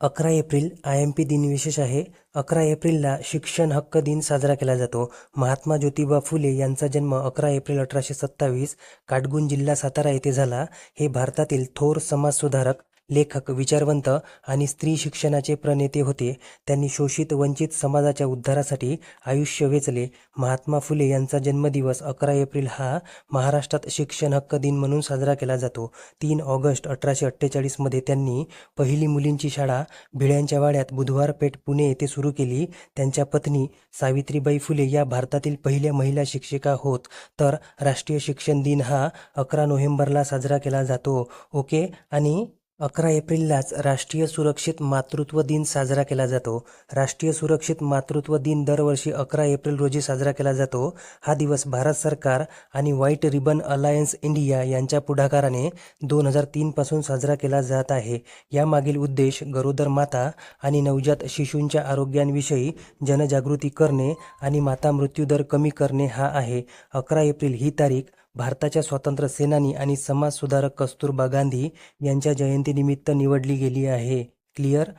अकरा April I am P दिन विशेष आहे. अकरा एप्रिलला शिक्षण हक्क दिन साजरा केला जातो. महात्मा ज्योतिबा फुले यांचा जन्म अकरा एप्रिल अठराशे सत्तावीस काटगुण जिल्हा सातारा येथे झाला. हे भारतातील थोर समाजसुधारक लेखक विचारवंत आणि स्त्री शिक्षणाचे प्रणेते होते. त्यांनी शोषित वंचित समाजाच्या उद्धारासाठी आयुष्य वेचले. महात्मा फुले यांचा जन्मदिवस अकरा एप्रिल हा महाराष्ट्रात शिक्षण हक्क दिन म्हणून साजरा केला जातो. तीन ऑगस्ट अठराशे अठ्ठेचाळीसमध्ये त्यांनी पहिली मुलींची शाळा भिड्यांच्या वाड्यात बुधवार पेठ पुणे येथे सुरू केली. त्यांच्या पत्नी सावित्रीबाई फुले या भारतातील पहिल्या महिला शिक्षिका होत. तर राष्ट्रीय शिक्षण दिन हा अकरा नोव्हेंबरला साजरा केला जातो. ओके? आणि अकरा एप्रिललाच राष्ट्रीय सुरक्षित मातृत्व दिन साजरा केला जातो. राष्ट्रीय सुरक्षित मातृत्व दिन दरवर्षी अकरा एप्रिल रोजी साजरा केला जातो. हा दिवस भारत सरकार आणि व्हाईट रिबन अलायन्स इंडिया यांच्या पुढाकाराने दोन हजार तीनपासून साजरा केला जात आहे. यामागील उद्देश गरोदर माता आणि नवजात शिशूंच्या आरोग्यांविषयी जनजागृती करणे आणि माता मृत्यूदर कमी करणे हा आहे. अकरा एप्रिल ही तारीख भारताच्या स्वातंत्र्य सेनानी आणि समाजसुधारक कस्तुरबा गांधी यांच्या जयंतीनिमित्त निवडली गेली आहे. क्लिअर?